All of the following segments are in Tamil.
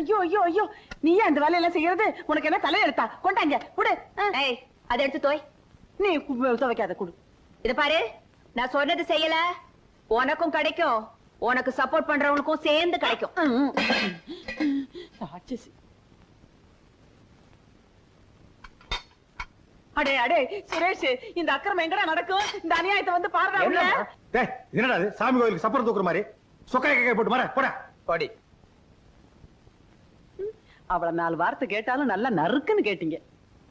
ஐயோ ஐயோ ஐயோ. நீ ஏன் அந்த வேலையெல்லாம் செய்யறது? உனக்கு என்ன தலையெழுத்தா? கொண்டாங்க குடு. அதை எடுத்து தோய். நீ துவைக்காத குடு. இது பாரு நான் சொன்னது செய்யல. உனக்கும் கிடைக்கும். உனக்கு சப்போர்ட் பண்றவனுக்கும் சேர்ந்து கிடைக்கும். ராட்சசி. அடே அடே சுரேஷ் இந்த அக்கிரமம் எங்கடா நடக்கும்? இந்த அநியாயத்தை வந்து பாருடா என்னடா? சாமி கோயிலுக்கு சப்பரம் தூக்குற மாதிரி. சொக்காய கேக்க போட்டு மாற போடா. பாடி. அவள நாலு வார்த்தை கேட்டாலும் நல்லா நறுக்குன்னு கேட்டீங்க.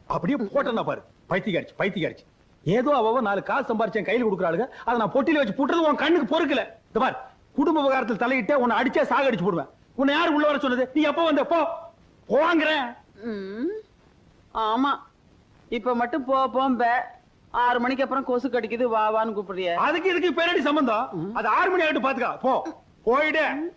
அப்படியே போட்டேன்னா பாரு. பைத்தியக்காரிச்சு பைத்தியக்காரிச்சு. ஏதோ அவ நாலு காசு சம்பாரிச்சேன் கையில கொடுக்குறாளுங்க. அதை நான் பொட்டில வச்சு புட்டுறது உன் கண்ணுக்கு பொறுக்கல. இந்த பாரு குடும்ப விவகாரத்தில் தலையிட்டே உன்னை அடிச்சே சாகடிச்சு போடுவேன். உன்னை யாரு உள்ள வர சொன்னது? நீ எப்ப வந்த? போ. போங்கிறேன். ஆமா. இப்ப மட்டும் போ போம்ப. ஆறு மணிக்கு அப்புறம் கொசு கடிக்குது வா வான்னு கூப்பிடுறிய. அதுக்கு இதுக்கு பேரடி சம்பந்தம்? அது ஆறு மணி ஆகிட்டு பாத்துக்கா. போ. போயிடு.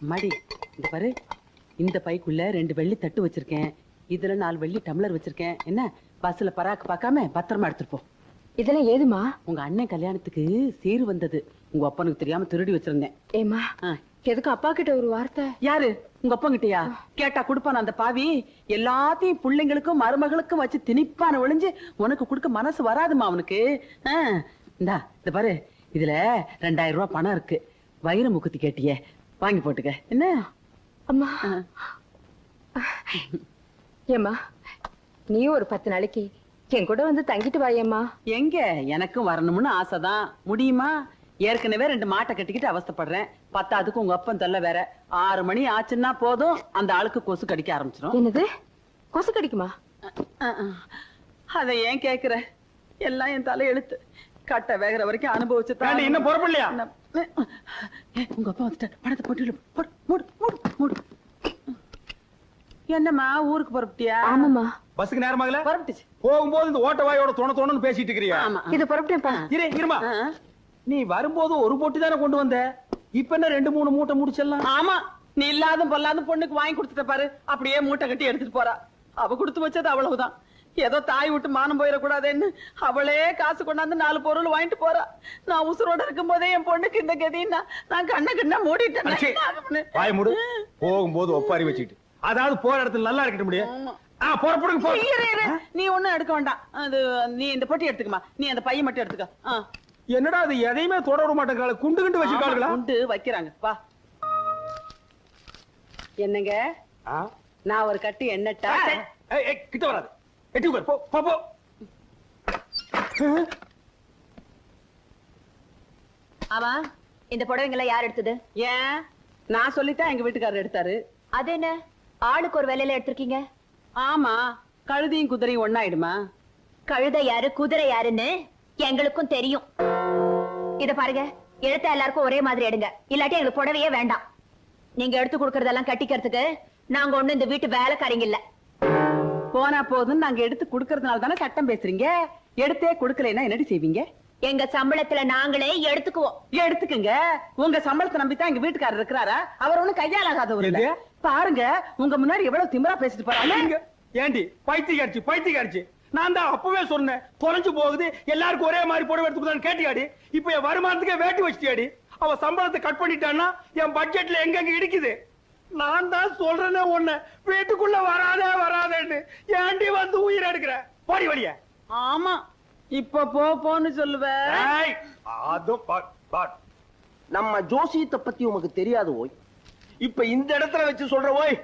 மடி இந்த பாரு. இந்த பைக்குள்ள ரெண்டு வெள்ளி தட்டு வச்சிருக்கேன். இதுல நாலு வெள்ளி டம்ளர் வச்சிருக்கேன். என்ன? பஸ்ல பராக்கு பார்க்காம பத்திரமா எடுத்துட்டு போ. இதெல்லாம் ஏதுமா? உங்க அண்ணன் கல்யாணத்துக்கு சீர் வந்தது. உங்க அப்பனுக்கு தெரியாம திருடி வச்சிருந்தேன். ஏமா. எதுக்கு அப்பா கிட்ட ஒரு வார்த்தை? யாரு? உங்க அப்பங்கிட்டயா கேட்டா கொடுப்பான் அந்த பாவி? எல்லாத்தையும் பிள்ளைங்களுக்கும் மருமகளுக்கும் வச்சு திணிப்பான ஒளிஞ்சு உனக்கு கொடுக்க மனசு வராதுமா அவனுக்கு? இந்தா இந்த பாரு. இதுல ரெண்டாயிரம் ரூபாய் பணம் இருக்கு. வைர முக்குத்தி கேட்டியே. வாங்கி போட்டுக்க. என்ன? அம்மா. ஏம்மா நீ ஒரு பத்து நாளைக்கு என் கூட வந்து தங்கிட்டு வாயேம்மா. எங்க? எனக்கும் வரணும்னு ஆசைதான். முடியுமா? ஏற்கனவே ரெண்டு மாட்டை கட்டிக்கிட்டு அவஸ்தைப்படுறேன். பத்தாதுக்கு உங்க அப்பன் தொல்லை வேற. ஆறு மணி ஆச்சுன்னா போதும். அந்த ஆளுக்கு கொசு கடிக்க ஆரம்பிச்சிடும் என்னது? கொசு கடிக்குமா? அதை ஏன் கேக்குற? எல்லாம் என் தலை எழுத்து கட்ட வேகிற வரைக்கும் அனுபவிச்சு ஏண்டி, இன்னும் புறப்படலையா? உங்க அப்பா வந்துட்டார். படத்தை போட்டு போடு மூடு மூடு மூடு. என்னம்மா ஊருக்கு புறப்பட்டியா? ஆமாம்மா. பஸ்ஸுக்கு நேரமாகல புறப்பட்டுச்சு. போகும்போது இந்த ஓட்ட வாயோட தொண தொணன்னு பேசிட்டு இருக்கிறியா? ஆமா. இது புறப்பட்டேன்ப்பா. இரு இருமா. நீ வரும்போது ஒரு பொட்டி தானே கொண்டு வந்த? இப்ப என்ன ரெண்டு மூணு மூட்டை முடிச்சிடலாம்? ஆமா. நீ இல்லாத பொல்லாத பொண்ணுக்கு வாங்கி கொடுத்துட்ட பாரு. அப்படியே மூட்டை கட்டி எடுத்துட்டு போறா. அவ கொடுத்து வச்சது அவ்வளவுதான். ஏதோ தாய் விட்டு மானம் போயிடக்கூடாதுன்னு அவளே காசு கொண்டாந்து நாலு பொருள் வாங்கிட்டு போறா. நான் உசுரோட இருக்கும் போதே என் பொண்ணுக்கு இந்த கதின்னா நான் கண்ண கண்ணா மூடிட்டேன்? வாய மூடு. போகும்போது ஒப்பாரி வச்சுக்கிட்டு. அதாவது போற இடத்துல நல்லா இருக்கட்ட முடியும். நீ ஒண்ணும் எடுக்க வேண்டாம். அது நீ இந்த பொட்டி எடுத்துக்கமா. நீ அந்த பையன் மட்டும் எடுத்துக்க. என்னடா அது எதையுமே தொட விட குண்டு குண்டு வச்சிருக்காங்களா உண்டு வைக்கிறாங்க. வா. என்னங்க? நான் ஒரு கட்டு ஏய், கிட்ட வராது. எட்டி உட்கார். போ போ போ. ஆமா இந்த புடவைங்களை யார் எடுத்தது? ஏன்? நான் சொல்லித்தான் எங்க வீட்டுக்காரர் எடுத்தாரு. அது என்ன? ஆளுக்கு ஒரு வேலையில எடுத்திருக்கீங்க? ஆமா கழுதையும் குதிரையும் ஒண்ணாயிடுமா? கழுதை யாரு குதிரை யாருன்னு எங்களுக்கும் தெரியும். இத பாருங்க எடுத்த எல்லாருக்கும் ஒரே மாதிரி எடுங்க. இல்லாட்டி எங்களுக்கு புடவையே வேண்டாம். நீங்க எடுத்து கொடுக்கறதெல்லாம் கட்டிக்கிறதுக்கு நாங்க ஒண்ணு இந்த வீட்டு வேலைக்காரங்க இல்ல. போனா போதும் நாங்க எடுத்து குடுக்கறதுனால தானே சட்டம் பேசுறீங்க? எடுத்தே குடுக்கலைன்னா என்னடி செய்வீங்க? எங்க சம்பளத்துல நாங்களே எடுத்துக்குவோம். எடுத்துக்கங்க. உங்க சம்பளத்தை நம்பித்தான் எங்க வீட்டுக்காரர் இருக்கிறாரா? அவர் ஒண்ணும் கையாலாகாதவர்? பாருங்க உங்க முன்னாடி எவ்வளவு திமிரா பேசிட்டு போறாங்க. ஏண்டி? பைத்தியக்காரிச்சு பைத்தியக்காரிச்சு நான் தான் அப்பவே சொன்னேன் தொலைஞ்சு போகுது எல்லாருக்கும் ஒரே மாதிரி புடவை எடுத்துக்கிட்டான்னு கேட்டியாடி? இப்ப என் வருமானத்துக்கே வேட்டி வச்சிட்டியாடி? அவ சம்பளத்தை கட் பண்ணிட்டான்னா என் பட்ஜெட்ல எங்கெங்க இடிக்குது? நான் தான் சொல்றேனே ஒண்ணு வீட்டுக்குள்ள வராதே வராதேன்னு. ஏண்டி வந்து உயிர் எடுக்கிற? போடி வழிய ஆமா. இப்ப போ போன்னு சொல்லுவ. அதுவும் பா- பா- நம்ம ஜோசியத்தை பத்தி உமக்கு தெரியாது ஓய். இப்ப இந்த இடத்துல வச்சு சொல்ற ஓய்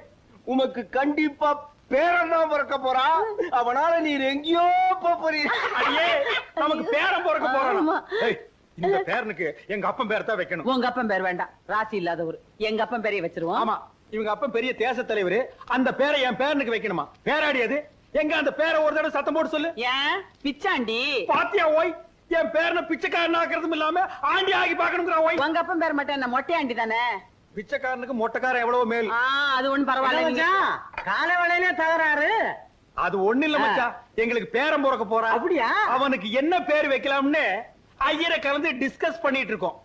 உமக்கு கண்டிப்பா பேரன் தான் பிறக்க போறா. அவனால நீர் எங்கேயோ போப் போறீங்க அடியே நமக்கு பேரன் பிறக்க. போறான் ஏய், இந்த பேரனுக்கு எங்க அப்பன் பேர் தான் வைக்கணும். உங்க அப்பன் பேர் வேண்டாம். ராசி இல்லாதவர். எங்க அப்பன் பேரைய வச்சிருவோம். ஆமா. இவங்க அப்பன் பெரிய தேச தலைவர். அந்த பேரை என் பேரனுக்கு வைக்கணுமா? பேராடி அது. எங்க அந்த பேரை ஒரு தடவை சத்தம் போட்டு சொல்லு. ஏன்? பிச்சாண்டி. பாத்தியா ஓய்? என் பேரனை பிச்சைக்காரன் ஆக்குறதும் இல்லாம ஆண்டி ஆகி பாக்கணுங்கிற ஓய்? உங்க அப்பன் பேர் மட்டும் என்ன மொட்டையாண்டி தானே? பிச்சைக்காரனுக்கு மொட்டைக்காரன் எவ்வளவு மேல். அது ஒண்ணும் பரவாயில்ல கால வேலையிலே தகராறு. அது ஒண்ணு இல்ல மச்சான். எங்களுக்கு பேரன் பிறக்க போறான் அப்படியா? அவனுக்கு என்ன பேர் வைக்கலாம்னு ஐயரை கலந்து டிஸ்கஸ் பண்ணிட்டு இருக்கோம்.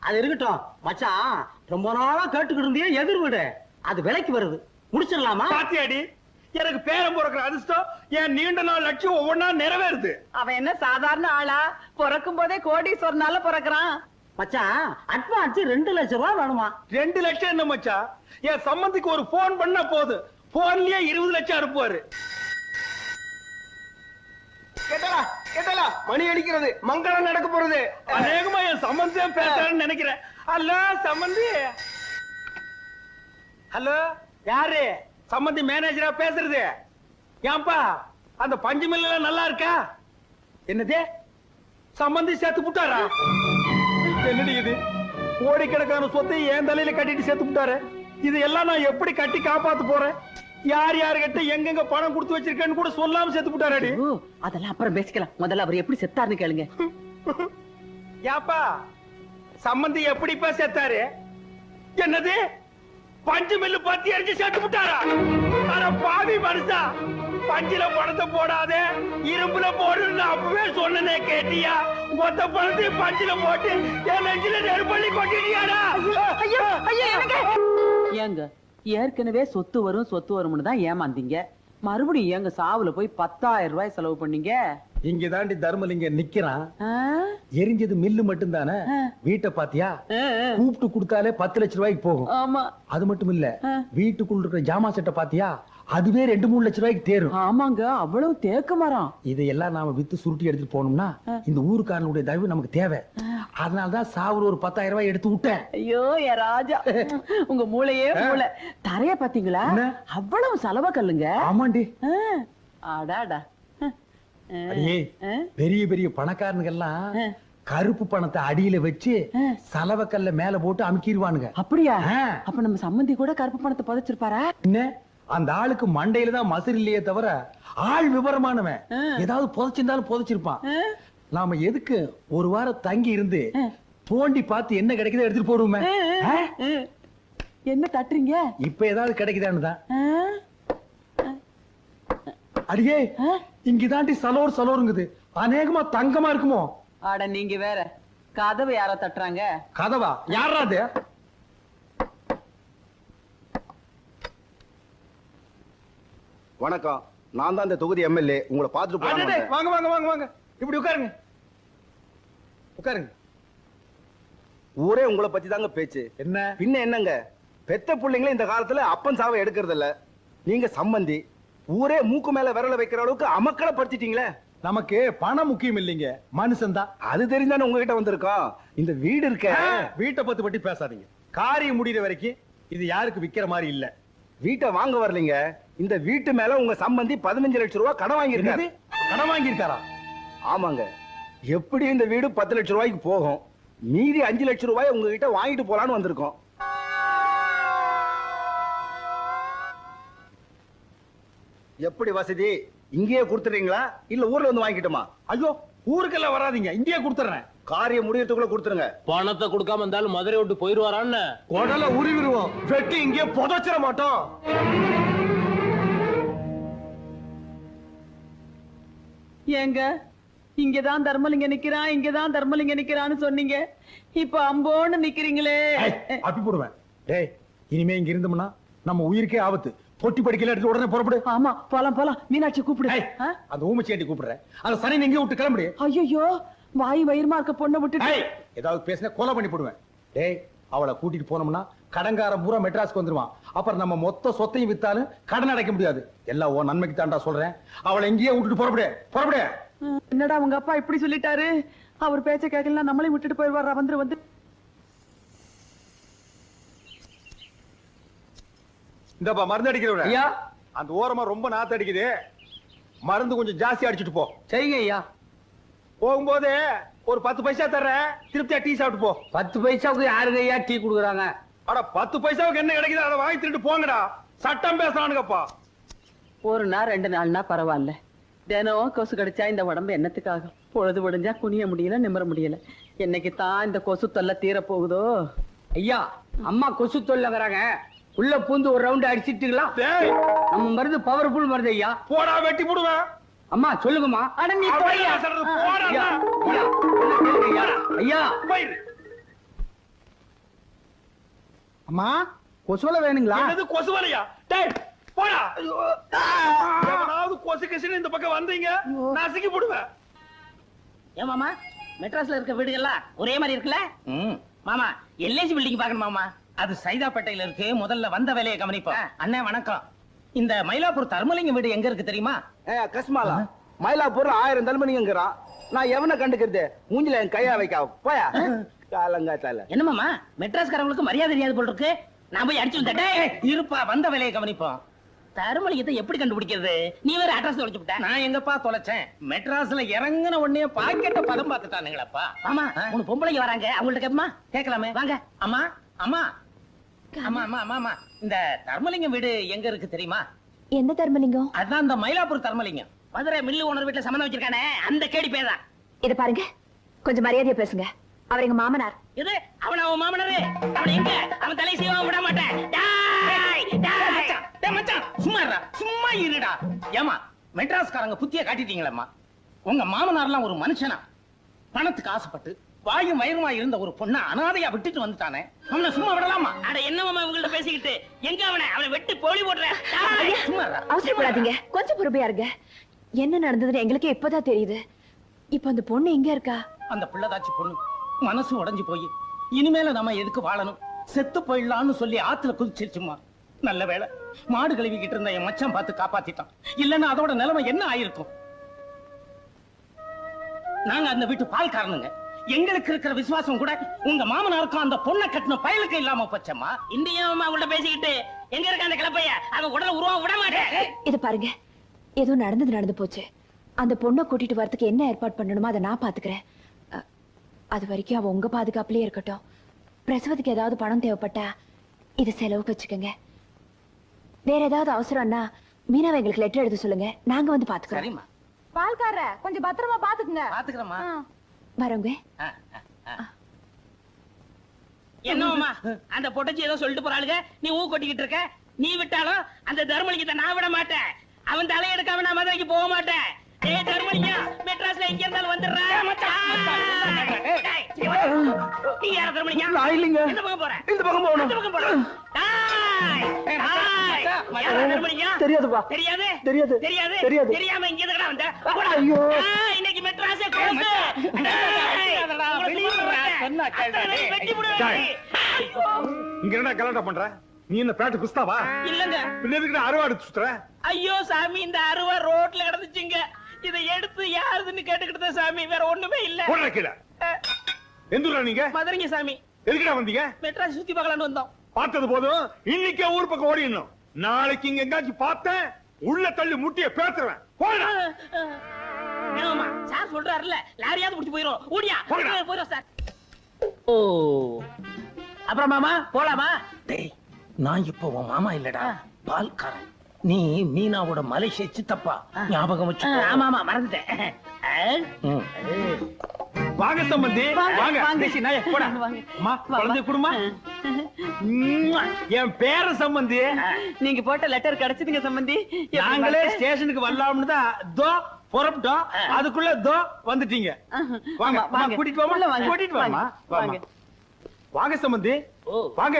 அது இருக்கட்டும். மச்சான் ரொம்ப நாளா கேட்டுக்கிட்டு இருந்தியே எதிர் வீடு. அது விலைக்கு வருது. முடிச்சிடலாமா? பாத்தியாடி எனக்கு பேரம் பிறக்கிற அதிர்ஷ்டம் என் நீண்ட நாள் லட்சியம் ஒவ்வொன்னா நிறைவேறுது. அவன் என்ன சாதாரண ஆளா? பிறக்கும் போதே கோடீஸ்வரனால பிறக்கிறான். மச்சான் அட்வான்ஸ் ரெண்டு லட்சம் ரூபாய் வேணுமா? ரெண்டு லட்சம் என்ன மச்சான்? என் சம்பந்திக்கு ஒரு போன் பண்ணா போதும். போன்லயே இருபது லட்சம் அனுப்புவாரு. கேட்டலா கேட்டலா மணி அடிக்கிறது. மங்களம் நடக்க போறது. அநேகமா என் சம்பந்தம் பேசுறான்னு நினைக்கிறேன். ஹலோ சம்பந்தி. ஹலோ யாரு? சம்பந்தி மேனேஜரா பேசுறது. ஏன்பா அந்த பஞ்சு மில்ல நல்லா இருக்கா? என்னது? சம்பந்தி சேர்த்து புட்டாரா? என்னடி இது? கோடிக்கணக்கான சொத்தை என் தலையில கட்டிட்டு சேர்த்து புட்டாரு. இது எல்லாம் நான் எப்படி கட்டி காப்பாத்து போறேன்? யார் யாருகிட்ட எங்கெங்க பணம் கொடுத்து வச்சிருக்கேன்னு கூட சொல்லாம சேர்த்து புட்டாரடி அதெல்லாம் அப்புறம் பேசிக்கலாம். முதல்ல அவர் எப்படி செத்தாருன்னு கேளுங்க. ஏப்பா சம்பந்தி எப்படிப்பா செத்தாரு? என்னது? பஞ்சு மில்லு பத்தி அடிச்சு செத்து விட்டாரா அட பாவி மனுஷா பஞ்சில பணத்தை போடாதே இரும்புல போடுன்னு அப்பவே சொன்னனே கேட்டியா? மொத்த பணத்தையும் பஞ்சில போட்டு என் நெஞ்சில நெருப்பள்ளி கொட்டிட்டியாடா? ஐயோ ஐயோ ஏங்க ஏற்கனவே சொத்து வரும் சொத்து வரும்னு தான் ஏமாந்தீங்க. மறுபடியும் ஏங்க சாவுல போய் பத்தாயிரம் ரூபாய் செலவு பண்ணீங்க? இங்க தாண்டி தர்மலிங்க நிக்கிறான்? எரிஞ்சது மில்லு மட்டும் தானே வீட்டை பாத்தியா. கூப்பிட்டு கொடுத்தாலே பத்து லட்சம் ரூபாய்க்கு போகும். ஆமா. அது மட்டும் இல்ல. வீட்டுக்குள்ள இருக்கிற ஜாமா செட்டை பாத்தியா? அதுவே ரெண்டு மூணு லட்சம் ரூபாய்க்கு தேரும். ஆமாங்க அவ்வளவு தேக்க மரம். இதையெல்லாம் நாம வித்து சுருட்டி எடுத்துட்டு போனோம்னா இந்த ஊருக்காரனுடைய தயவு நமக்கு தேவை. அதனாலதான் சாவுல ஒரு பத்தாயிரம் ரூபாய் எடுத்து விட்டேன். ஐயோ என் ராஜா. உங்க மூளையே மூளை. தரைய பாத்தீங்களா? அவ்வளவு செலவ கல்லுங்க. ஆமாண்டி. ஆ, அடாடா. பெரிய பெரிய பணக்காரனுங்கெல்லாம் கருப்பு பணத்தை அடியில வச்சு சலவக்கல்ல மேல போட்டு அமுக்கிடுவானுங்க அப்படியா. அப்ப நம்ம சம்மந்தி கூட கருப்பு பணத்தை புதைச்சிருப்பாரா? என்ன? அந்த ஆளுக்கு மண்டையில தான் மசுர் இல்லையே தவிர ஆள் விவரமானவன். ஏதாவது புதைச்சிருந்தாலும் புதைச்சிருப்பான். நாம எதுக்கு ஒரு வாரம் தங்கி இருந்து தோண்டி பார்த்து என்ன கிடைக்குதோ எடுத்துட்டு போடுவோமே. என்ன தட்டுறீங்க? இப்ப ஏதாவது கிடைக்குதான்னு தான். ஆ? அடியே? இங்கதாண்டி சலோர் சலோருங்குது. அநேகமா தங்கமா இருக்குமோ? அட நீங்க வேற. கதவை யாரோ தட்டுறாங்க. கதவா? யாரா வணக்கம். நான் தான் இந்த தொகுதி எம்எல்ஏ உங்களை பார்த்துட்டு போறேன் வாங்க வாங்க வாங்க வாங்க. இப்படி உட்காருங்க. உட்காருங்க. ஊரே உங்களை பத்தி தாங்க பேச்சு. என்ன? பின்ன என்னங்க? பெத்த பிள்ளைங்களே இந்த காலத்துல அப்பன் சாவை எடுக்கிறது இல்ல நீங்க சம்பந்தி ஊரே மூக்கு மேல விரல வைக்கிற அளவுக்கு அமக்களை படுத்திட்டீங்களே. நமக்கு பணம் முக்கியம் இல்லைங்க. மனுஷன் தான் அது தெரிஞ்சானே உங்ககிட்ட வந்திருக்கோம். இந்த வீடு இருக்க. வீட்டை பத்தி பத்தி பேசாதீங்க. காரியம் முடிகிற வரைக்கும் இது யாருக்கு விக்கிற மாதிரி இல்ல. வீட்டை வாங்க வரலீங்க. இந்த வீட்டு மேல உங்க சம்பந்தி பதினஞ்சு லட்சம் ரூபாய் கடன் வாங்கியிருக்காரு. கடன் வாங்கியிருக்காரா? ஆமாங்க. எப்படி இந்த வீடு பத்து லட்சம் ரூபாய்க்கு போகும். மீதி அஞ்சு லட்சம் ரூபாய் உங்ககிட்ட வாங்கிட்டு போலான்னு வந்திருக்கோம். எப்படி வசதி? இங்கேயே கொடுத்துறீங்களா இல்ல ஊர்ல வந்து வாங்கிக்கிட்டுமா? ஐயோ ஊருக்கெல்லாம் வராதீங்க. இங்கேயே கொடுத்துறேன் காரியம் முடியறதுக்குள்ள கொடுத்துருங்க. பணத்தை கொடுக்காம இருந்தாலும் மதுரை விட்டு போயிருவாரான்னு. குடல உருவிடுவோம். வெட்டி இங்கேயே புதைச்சிட மாட்டோம். ஏங்க இங்கதான் தர்மலிங்க நிக்கிறான் இங்கதான் தர்மலிங்க நிக்கிறான்னு சொன்னீங்க. இப்ப அம்போன்னு நிக்கிறீங்களே. ஏய், அப்பி போடுவேன். டேய் இனிமே இங்க இருந்தோம்னா நம்ம உயிருக்கே ஆபத்து. பொட்டி படிக்கல எடுத்து உடனே புறப்படு. ஆமா போலாம் போலாம். மீனாட்சி கூப்பிடு. அந்த ஊமச்சேட்டி கூப்பிடுறேன். அந்த சனி எங்கேயும் விட்டு கிளம்புடி. ஐயோ வாய் வயிறுமா இருக்க பொண்ணை விட்டுட்டு ஏய், ஏதாவது பேசினா கொலை பண்ணி போடுவேன். டேய் அவளை கூட்டிட்டு போனோம்னா கடன்காரன் பூரா மெட்ராஸ்க்கு வந்துருவான். அப்புறம் நம்ம மொத்த சொத்தையும் வித்தாலும் கடன் அடைக்க முடியாது. எல்லாம் உன் நன்மைக்கு தாண்டா சொல்றேன். அவளை எங்கேயே விட்டுட்டு புறப்படு புறப்படு. என்னடா உங்க அப்பா இப்படி சொல்லிட்டாரு? அவர் பேச்ச கேட்கலாம் நம்மளையும் விட்டுட்டு போயிருவாரா வந்துரு வந்து. இந்தப்பா மருந்து அடிக்கிறவர. ஐயா. அந்த ஓரமா ரொம்ப நாத்து அடிக்குது. மருந்து கொஞ்சம் ஜாஸ்தி அடிச்சிட்டு போ. சரிங்க ஐயா. போகும்போது ஒரு பத்து பைசா தர்றேன் திருப்தியா டீ சாப்பிட்டு போ. பத்து பைசாவுக்கு யாருங்க ஐயா டீ கொடுக்குறாங்க? அட பத்து பைசாவுக்கு என்ன கிடைக்குது அதை வாங்கி திருட்டு போங்கடா. சட்டம் பேசுறானுங்கப்பா. ஒரு நாள் ரெண்டு நாள்னா பரவாயில்ல. தினம் கொசு கடிச்சா இந்த உடம்பு என்னத்துக்காகும்? பொழுது விடிஞ்சா குனிய முடியல நிமிர முடியல. என்னைக்கு தான் இந்த கொசு தொல்லை தீர போகுதோ? ஐயா அம்மா கொசு தொல்லைங்கிறாங்க உள்ள பூந்து ஒரு ரவுண்ட் அடிச்சிட்டுங்களா? நம்ம மருந்து பவர்ஃபுல் மருந்து ஐயா. போடா வெட்டி போடுவேன். அம்மா சொல்லுங்கம்மா. அட நீ. நான் சொல்றது? போடா ஐயா. அம்மா கொசுவலை வேணுங்களா? என்னது கொசு வலையா டேய் போடா. எவனாவது கொசு கிசுன்னு இந்த பக்கம் வந்தீங்க நசுக்கி போடுவேன். ஏன் மாமா மெட்ராஸ்ல இருக்க வீடுகள்லாம் ஒரே மாதிரி இருக்குல்ல? மாமா எல்ஐசி பில்டிங் பாக்கணும் மாமா. அது சைதாப்பேட்டையில இருக்கு. முதல்ல வந்த வேலையை கவனிப்போம். அண்ணே வணக்கம். இந்த மயிலாப்பூர் தர்மலிங்கம் வீடு எங்க இருக்கு தெரியுமா? கஸ்மாலா. மயிலாப்பூர் ஆயிரம் தலைமணிங்கிறான் நான் எவனை கண்டுக்கிறது? மூஞ்சில என் கையா வைக்க போயா? காலங்காத்தால. என்ன மாமா மெட்ராஸ்காரங்களுக்கு மரியாதை தெரியாது போல் இருக்கு நான் போய் அடிச்சு வந்துட்டேன். இருப்பா வந்த வேலையை கவனிப்போம். தருமலிங்கத்தை எப்படி கண்டுபிடிக்கிறது? நீ வேற அட்ரஸ் தொலைச்சு விட்ட. நான் எங்கப்பா தொலைச்சேன்? மெட்ராஸ்ல இறங்குன உடனே பாக்கெட்ட பதம் பார்த்துட்டானுங்களப்பா. ஆமா மூணு பொம்பளைங்க வராங்க. அவங்கள்ட்ட கேப்பமா கேட்கலாமே. வாங்க. அம்மா அம்மா அம்மா அம்மா அம்மா இந்த தர்மலிங்கம் வீடு எங்க இருக்கு தெரியுமா? எந்த தர்மலிங்கம்? அதான் இந்த மயிலாப்பூர் தர்மலிங்கம். மதுரை மில்லு ஓனர் வீட்டுல சம்மந்தம் வச்சிருக்கானே அந்த கேடி பேதான் இத பாருங்க. கொஞ்சம் மரியாதையா பேசுங்க. அவர் எங்க மாமனார். இது அவன் அவன் மாமனாரு? அவன் எங்க? அவன் தலை செய்வான் விட மாட்டேன். சும்மா சும்மா இருடா. ஏமா மெட்ராஸ்காரங்க புத்திய காட்டிட்டீங்களேம்மா. உங்க மாமனார்லாம் ஒரு மனுஷனா? பணத்துக்கு ஆசைப்பட்டு வாயும் வயிறுமா இருந்த ஒரு பொண்ண அனாதையா விட்டுட்டு வந்துட்டானே. அவனை சும்மா விடலாமா? அட என்ன மாமா இவங்கள்ட்ட பேசிக்கிட்டு? எங்க அவனை? அவனை வெட்டி போலி போடுற. அவசரப்படாதீங்க. கொஞ்சம் பொறுமையா இருங்க. என்ன நடந்ததுன்னு எங்களுக்கே இப்பதான் தெரியுது. இப்ப அந்த பொண்ணு எங்க இருக்கா? அந்த பிள்ளைதாச்சி பொண்ணு மனசு உடைஞ்சு போய். இனிமேல நம்ம எதுக்கு வாழணும்? செத்து போயிடலாம்னு சொல்லி ஆத்துல குதிச்சிருச்சுமா நல்ல வேளை. மாடு கழுவிக்கிட்டு இருந்த என் மச்சான் பார்த்து காப்பாத்திட்டான். இல்லன்னா அதோட நிலைமை என்ன ஆயிருக்கும்? நாங்க அந்த வீட்டு பால்காரனுங்க. எங்களுக்கு இருக்கிற விசுவாசம் கூட உங்க மாமனாருக்கும் அந்த பொண்ணை கட்டின பயலுக்கு இல்லாம போச்சம்மா. இந்தியா அவங்கள்ட்ட பேசிக்கிட்டு எங்க இருக்க அந்த கிளப்பைய? அவன் உடல உருவம் விட மாட்டேன். இத பாருங்க. ஏதோ நடந்தது நடந்து போச்சு. அந்த பொண்ணை கூட்டிட்டு வரதுக்கு என்ன ஏற்பாடு பண்ணணுமோ அதை நான் பாத்துக்கிறேன். அது வரைக்கும் அவ உங்க பாதுகாப்புலயே இருக்கட்டும். பிரசவத்துக்கு ஏதாவது பணம் தேவைப்பட்டா இத செலவுக்கு வச்சுக்கோங்க. வேற ஏதாவது அவசரம்னா மீனாவை எங்களுக்கு லெட்டர் எழுத சொல்லுங்க. நாங்க வந்து பாத்துக்கிறோம். பால்கார கொஞ்சம் பத்திரமா பாத்துக்குங்க. பாத்துக்கிறேம்மா. என்னம்மா அந்த பொட்டச்சி ஏதோ சொல்லிட்டு போறாளுங்க நீ ஊ கொட்டிக்கிட்டு இருக்க? நீ விட்டாலும் அந்த தர்மலிங்கத்தை நான் விட மாட்டேன். அவன் தலையெடுக்காம நான் மதுரைக்கு போக மாட்டேன். ஏய் தர்மலிங்கம் மெட்ராஸ்ல எங்க இருந்தாலும் வந்துடுறேன் டேய், இங்க வா. நீ யார தர்மலிங்கம் நான் இல்லைங்க. எந்த பக்கம் போற. இந்த பக்கம் போகணும். இந்த பக்கம் போற. டேய், டேய், யார தர்மலிங்கம் தெரியாதுப்பா. தெரியாது? தெரியாது. தெரியாது? தெரியாது. தெரியாம இங்க எதுக்குடா வந்த? போடா. ஐயோ. டேய், இன்னைக்கு இங்க என்ன கலாட்டா பண்ற? நீ என்ன பேட்டு குஸ்தாவா? இல்லங்க. நான் அறுவாடு சுத்துற? ஐயோ சாமி இந்த அருவா ரோட்ல கிடந்துச்சுங்க. இதை எடுத்து யாருதுன்னு கேட்டுக்கிட்டு சாமி வேற ஒண்ணுமே இல்ல. போடுற கீழே. எந்தூரா நீங்க? மதுரைங்க சாமி. எதுக்குடா வந்தீங்க? மெட்ராஸ் சுத்தி பார்க்கலாம்னு வந்தோம். பார்த்தது போதும். இன்னைக்கே ஊர் பக்கம் ஓடிடணும். நாளைக்கு இங்க எங்காச்சும் பார்த்தேன். உள்ள தள்ளி முட்டிய பேத்துறேன் சார் சொல்றாருல்ல. லாரியாவது பிடிச்சு போயிரும். ஓடியா. போயிரும் சார். ஓ. அப்புறம் மாமா போலாமா? டேய் நான் இப்போ உன் மாமா இல்லடா. பால்காரன். நீ மீனாவோட மலேசிய சித்தப்பா. ஞாபகம் வச்சு ஆமா ஆமா மறந்துட்டேன். வாங்க சம்பந்தி. வாங்க, குழந்தை குடுமா. என் பேர சம்பந்தி. நீங்க போட்ட லெட்டர் கிடைச்சதுங்க சம்பந்தி. நாங்களே? ஸ்டேஷனுக்கு வரலாம்னு தான். தோ புறப்பட்டோம். அதுக்குள்ள தோ வந்துட்டீங்க. வாங்க அம்மா, கூட்டிட்டு வாமா வாங்க. கூட்டிட்டு வாமா வாங்க. வாங்க. வாங்க சம்பந்தி. ஓ. வாங்க.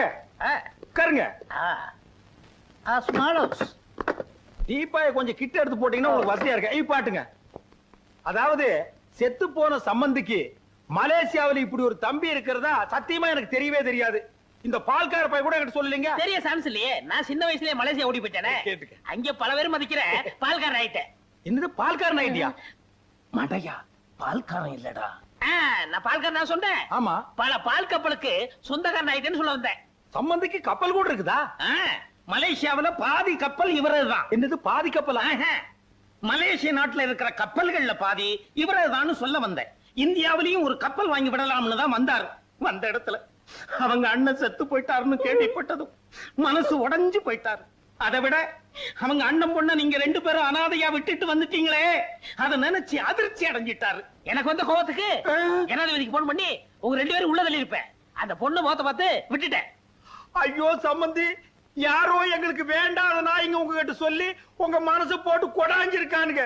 உட்காருங்க. ஸ்மால் ஹவுஸ் டீப்பாய கொஞ்சம் கிட்ட எடுத்து போட்டீங்கன்னா உங்களுக்கு வசதியா இருக்கு. இப்ப பாட்டுங்க. அதாவது செத்து போன சம்பந்திக்கு மலேசியாவுல இப்படி ஒரு தம்பி இருக்கிறதா சத்தியமா எனக்கு தெரியவே தெரியாது. இந்த பால்கார பைய கூட என்கிட்ட சொல்லலீங்க. பெரிய சான்ஸ் இல்லையே. நான் சின்ன வயசுலயே மலேசியா ஓடி போயிட்டேனே. அங்க பல பேர் மதிக்கிற பால்காரன் ஆயிட்டேன். என்னது பால்காரன் ஐடியா மடையா பால்காரன் இல்லடா. நான் பால்காரன் நான் சொன்னேன். ஆமா. பல பால் கப்பலுக்கு சொந்தக்காரன் ஆயிட்டேன்னு சொல்ல வந்தேன் சம்பந்திக்கு கப்பல் கூட இருக்குதா? மலேசியாவுல பாதி கப்பல் இவரதுதான். என்னது பாதி கப்பலா. மலேசிய நாட்டுல இருக்கிற கப்பல்கள்ல பாதி இவரதுதான்னு சொல்ல வந்தேன். இந்தியாவிலையும் ஒரு கப்பல் வாங்கி விடலாம்னு தான் வந்தாரு. வந்த இடத்துல அவங்க அண்ணன் செத்து போயிட்டாருன்னு கேள்விப்பட்டதும் மனசு உடைஞ்சு போயிட்டாரு. அதை விட அவங்க அண்ணன் பொண்ண நீங்க ரெண்டு பேரும் அனாதையா விட்டுட்டு வந்துட்டீங்களே. அதை நினைச்சு அதிர்ச்சி அடைஞ்சிட்டாரு. எனக்கு வந்த கோவத்துக்கு? ஜனாதிபதிக்கு போன் பண்ணி? உங்க ரெண்டு பேரும் உள்ள தள்ளி இருப்பேன் அந்த பொண்ணு முகத்தை பார்த்து விட்டுட்டேன். ஐயோ சம்பந்தி யாரோ எங்களுக்கு வேண்டாத நாய்ங்க உங்ககிட்ட சொல்லி உங்க மனசு போட்டு கொடாஞ்சிருக்கானுங்க.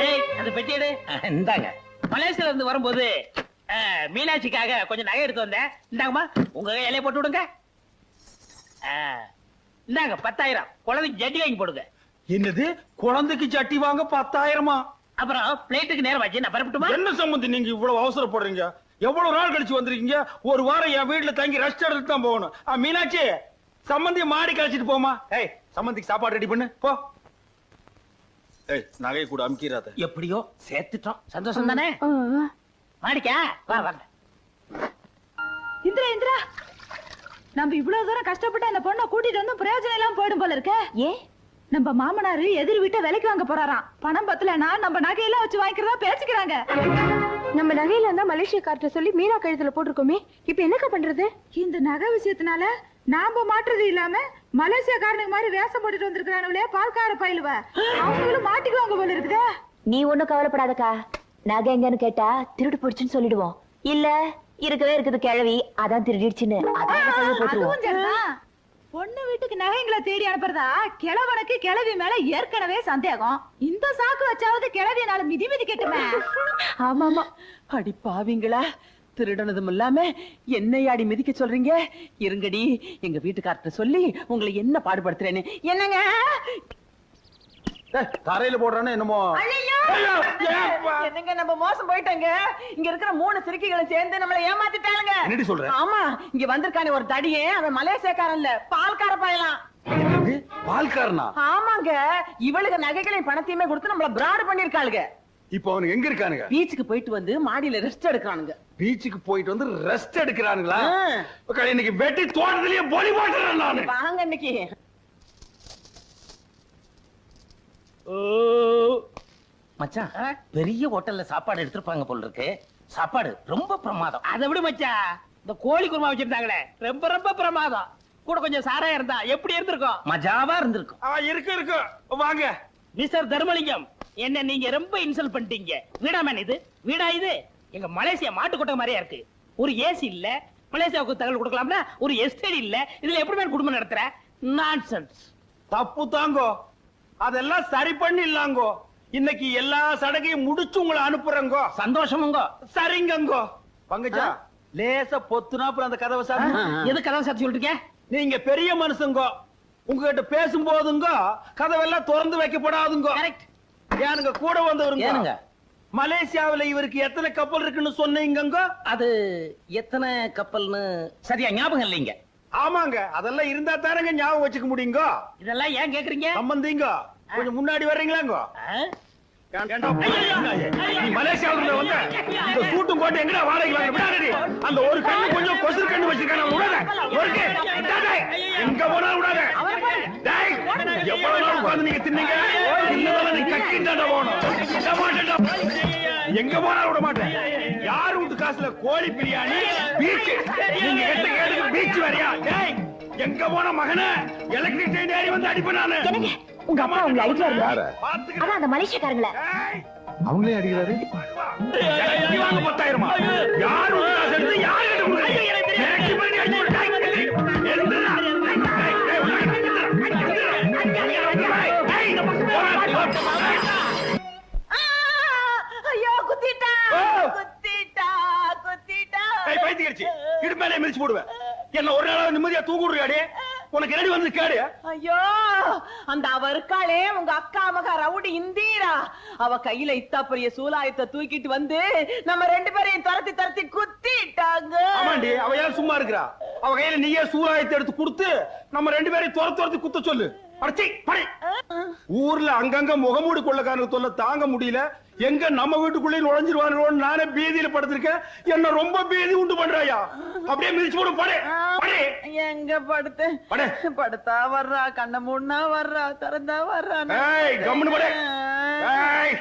ஏய் அந்த பெட்டி எடு. இந்தாங்க. மலேசியால இருந்து வரும்போது அஹ், மீனாட்சிக்காக கொஞ்சம் நகை எடுத்து வந்தேன். இந்தாங்கம்மா உங்க இலைய போட்டு விடுங்க. இந்தாங்க பத்தாயிரம். குழந்தைக்கு ஜட்டி வாங்கி போடுங்க. என்னது? குழந்தைக்கு சட்டி வாங்க பத்தாயிரமா? அப்புறம் பிளேட்டுக்கு நேரம் வச்சு நான் பரப்பட்டுமா என்ன சம்பந்தி நீங்க இவ்வளவு அவசரப்படுறீங்க? எவ்வளவு நாள் கழிச்சு வந்திருக்கீங்க? ஒரு வாரம் என் வீட்டுல தங்கி ரெஸ்ட் எடுத்து தான் போகணும். ஆ, மீனாட்சி சம்பந்தி மாடி கழிச்சிட்டு போமா ஏய் சம்பந்திக்கு சாப்பாடு ரெடி பண்ணு. போ. ஏய் நகை கூட அமுக்கிறாத. எப்படியோ சேர்த்துட்டோம். சந்தோஷம் தானே? மாடிக்கா வா வாங்க. இந்திரா இந்திரா. நம்ம இவ்வளவு தூரம் கஷ்டப்பட்டு அந்த பொண்ணை கூட்டிட்டு வந்து பிரயோஜனம் எல்லாம் போயிடும் போல இருக்க. ஏ நம்ம மாமனாரு எதிர் வீட்டை விலைக்கு வாங்க போறாராம். பணம் பத்தலனா நம்ம நகையெல்லாம் வச்சு வாங்கிக்கிறதா பேசிக்கிறாங்க. நம்ம நகையில இருந்தா மலேசியக்கார்ட்ட சொல்லி மீனா கழுத்துல போட்டிருக்கோமே இப்ப என்னக்கா பண்றது? இந்த நகை விஷயத்தினால நாம மாட்டுறது இல்லாம மலேசியாக்காரனுக்கு மாதிரி வேஷம் போட்டுட்டு வந்திருக்கானுங்களே பால்கார பயிலுவ. அவங்களும் மாட்டிக்குவாங்க போல இருக்குதே. நீ ஒண்ணும் கவலைப்படாதக்கா. நகை எங்கன்னு கேட்டா திருடு போயிடுச்சுன்னு சொல்லிடுவோம். இல்ல இருக்கவே இருக்குது கிழவி அதான் திருடிடுச்சுன்னு. அதான் போட்டுருவோம். பொண்ணு வீட்டுக்கு நகைங்களை தேடி அனுப்புறதா? கிழவனுக்கு கிழவி மேல ஏற்கனவே சந்தேகம். இந்த சாக்கு வச்சாவது கிழவி நாள மிதி மிதி கட்டுமே. ஆமா ஆமா அடி பாவிங்களா? திருடனதும் இல்லாம என்னையாடி மிதிக்க சொல்றீங்க? இருங்கடி எங்க வீட்டுக்கார்ட்ட சொல்லி உங்களை என்ன பாடுபடுத்துறேன்னு. என்னங்க? தரையில போடுறானே என்னமோ? என்னங்க நம்ம மோசம் போயிட்டோங்க. இங்க இருக்கிற மூணு சிறுக்கிகளும் சேர்ந்து நம்மள ஏமாத்திட்டாளுங்க. என்னடி சொல்ற? ஆமா இங்க வந்திருக்கானே ஒரு தடியே அவன் மலேசியக்காரன் இல்ல பால்கார பயலாம்? பால்காரனா? ஆமாங்க இவளுக்கு நகைகளையும் பணத்தையுமே கொடுத்து நம்மள பிராடு பண்ணிருக்காளுங்க இப்ப அவனுக்கு எங்க இருக்கானுங்க? பீச்சுக்கு போயிட்டு வந்து மாடியில ரெஸ்ட் எடுக்கிறானுங்க. பீச்சுக்கு போயிட்டு வந்து ரெஸ்ட் எடுக்கிறானுங்களா? இன்னைக்கு வெட்டி தோட்டத்திலேயே பொலி போட்டுறேன் நானு. வாங்க இன்னைக்கு. மச்சான் பெரிய ஹோட்டல்ல சாப்பாடு எடுத்திருப்பாங்க போல இருக்கு சாப்பாடு ரொம்ப பிரமாதம். அதை விட மச்சான் இந்த கோழி குருமா வச்சிருந்தாங்களே. ரொம்ப ரொம்ப பிரமாதம். கூட கொஞ்சம் சாராயம் இருந்தா எப்படி இருந்திருக்கும்? மஜாவா இருந்திருக்கும். ஆ, இருக்கு இருக்கு. வாங்க. மிஸ்டர் தர்மலிங்கம் என்ன நீங்க ரொம்ப இன்சல்ட் பண்ணிட்டீங்க. வீடா மேன் இது? வீடா இது? எங்க மலேசியா மாட்டுக்கொட்டை மாதிரியா இருக்கு. ஒரு ஏசி இல்ல. மலேசியாவுக்கு தகவல் கொடுக்கலாம்னா ஒரு எஸ்டேட் இல்ல. இதுல எப்படி மேன் குடும்பம் நடத்துற? நான்சென்ஸ் தப்பு தாங்கோ. அதெல்லாம் சரி பண்ணிடலாங்கோ. இன்னைக்கு எல்லா சடகையும் முடிச்சு உங்களை அனுப்புறேங்கோ. சந்தோஷமுங்க. சரிங்கங்கோ. பங்கஜா லேசா பொத்துனாப்புல அந்த கதவை சார். எது கதை சாத்தி சொல்லிருக்க நீங்க பெரிய மனுஷங்கோ. உங்ககிட்ட பேசும்போதுங்க கதவெல்லாம் திறந்து வைக்கப்படாதுங்கோ. ஏனுங்க கூட வந்தவருங்க? மலேசியாவுல இவருக்கு எத்தனை கப்பல் இருக்குன்னு சொன்னீங்கங்க? அது எத்தனை கப்பல்னு சரியா ஞாபகம் இல்லைங்க. ஆமாங்க அதெல்லாம் இருந்தா தானங்க ஞாபகம் வச்சுக்க முடியுங்க. இதெல்லாம் ஏன் கேக்குறீங்க? சம்பந்திங்க. கொஞ்சம் முன்னாடி வர்றீங்களாங்க? மலேசியாவுல வந்த இந்த சூட்டும் கோட்டை எங்கடா வாடகை விடாதடி. அந்த ஒரு கண்ணு கொஞ்சம் கொசுறு கண்ணு வச்சிருக்கான விடாத. எங்க போனா விடாத. டேய் எவ்வளவு நாள் உட்கார்ந்து நீங்க தின்னீங்க? கக்கிட்டாடா போகணும். எங்க போனா விட மாட்டேன். யார் வீட்டு காசுல கோழி பிரியாணி பீச் நீங்க எட்ட கேட்டுக்கு பீச் வரையா டேய் எங்க போன மகனே? எலக்ட்ரிக் ட்ரெயின் ஏறி வந்து அடிப்பேன் நானு. உங்க அப்பா உங்களை அடிக்கிறாருல பாத்துக்க அதான் அந்த மலேசியக்காரங்கள. அவங்களே அடிக்கிறாரு. பத்தாயிரமா? யார் மிதிச்சு போடுவேன். என்ன ஒரு நாளாவது நிம்மதியா தூங்க விடுறியாடி உனக்கு ரெடி வந்து கேடு? ஐயோ அந்த அவ இருக்காளே உங்க அக்கா மகா ரவுடி இந்தீரா. அவ கையில இத்தா பெரிய சூலாயத்தை தூக்கிட்டு வந்து நம்ம ரெண்டு பேரையும் துரத்தி துரத்தி குத்திட்டாங்க. ஆமாண்டி அவ ஏன் சும்மா இருக்கிறா? அவ கையில நீயே சூறாயத்தை எடுத்து கொடுத்து நம்ம ரெண்டு பேரையும் துர துரத்தி குத்த சொல்லு. ஊர்ல அங்கங்க முகமூடி கொள்ளக்காரங்க தொல்லை தாங்க முடியல. எங்க நம்ம வீட்டுக்குள்ளே நுழைஞ்சிருவானுன்னு நானே பீதியில படுத்திருக்கேன். என்ன ரொம்ப பீதி உண்டு பண்றாயா? அப்படியே மிதிச்சு படே படே எங்க படுத்து? படே. படுத்தா வர்றா கண்ண மூடனா வர்றா திறந்தா வர்றா ஏய் கம்முனு படே. ஏய்.